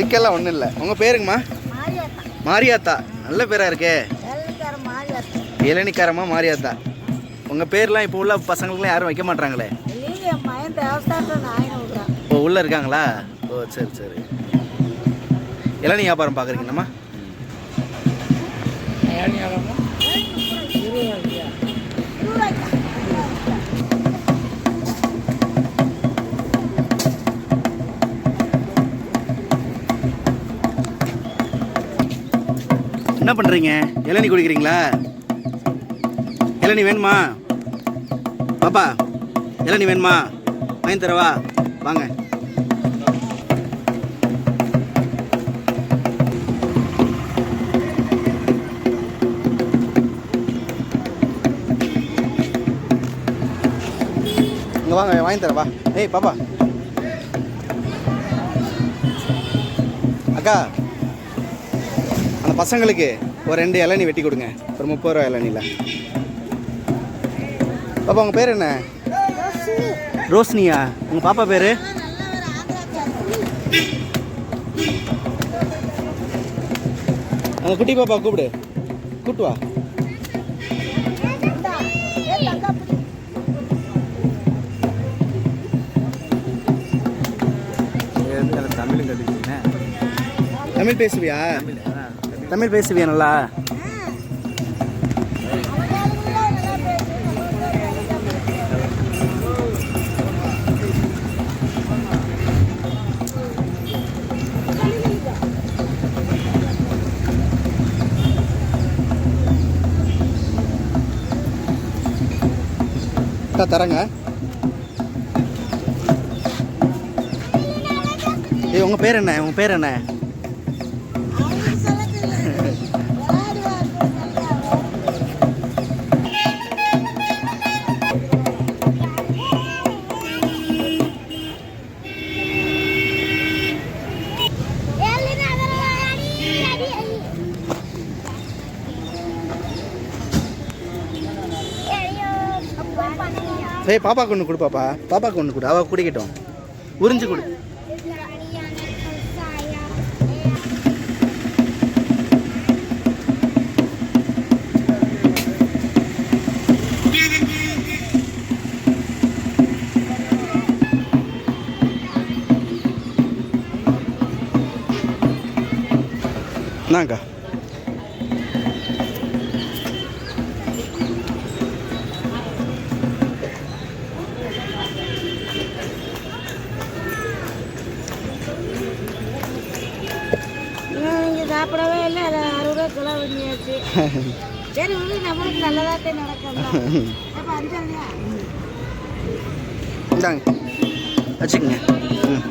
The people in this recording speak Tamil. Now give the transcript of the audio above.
சிக்கல்லாம் ஒன்றும் இல்லை. உங்கள் பேருங்கம்மா? மாரியாத்தா. நல்ல பேராக இருக்கே. இளநிக்காரமா மாரியாத்தா. உங்கள் பேர்லாம் இப்போ உள்ள பசங்களுக்குலாம் யாரும் வைக்க விடுறான் ஓ உள்ளே இருக்காங்களா? ஓ சரி சரி. இளநீ வியாபாரம் பார்க்குறீங்கண்ணம்மா என்ன பண்ணுறீங்க இளநி குடிக்கிறீங்களா? இளநீ வேணுமா? பாப்பா இளநீ வேணுமா? வாங்கி தரவா? வாங்க. இங்கே வாங்க வாங்கி தரவா? ஏய் பாப்பா. அக்கா அந்த பசங்களுக்கு ஒரு ரெண்டு இளநீ வெட்டி கொடுங்க. ஒரு முப்பது ரூபா இளநில. பாப்பா உங்கள் பேர் என்ன? ரோஷினியா உங்கள் பாப்பா பேர்? அந்த குட்டி பாப்பா கூப்பிடு. கூப்பிட்டு வா. தமிழ் பேசுவியா? தமிழ் பேசுவியா நல்லா தரங்க. தரேங்க ஏய் உங்கள் பேர் என்ன? உங்கள் பேர் என்ன? ஏய் பாப்பாக்கு ஒன்று கொடு பாப்பா பாப்பாக்கு ஒன்று கொடு. அவள் குடிக்கட்டும். உறிஞ்சு கொடு. என்னக்கா சாப்பிடவே இல்லை அதை அறுபது ரூபா கிலோ பண்ணியாச்சு. சரி விடு நம்மளுக்கு நல்லதாத்தே நடக்கும் அப்போ அஞ்சாலையா இந்தாங்க. வச்சுக்கோங்க. ம்.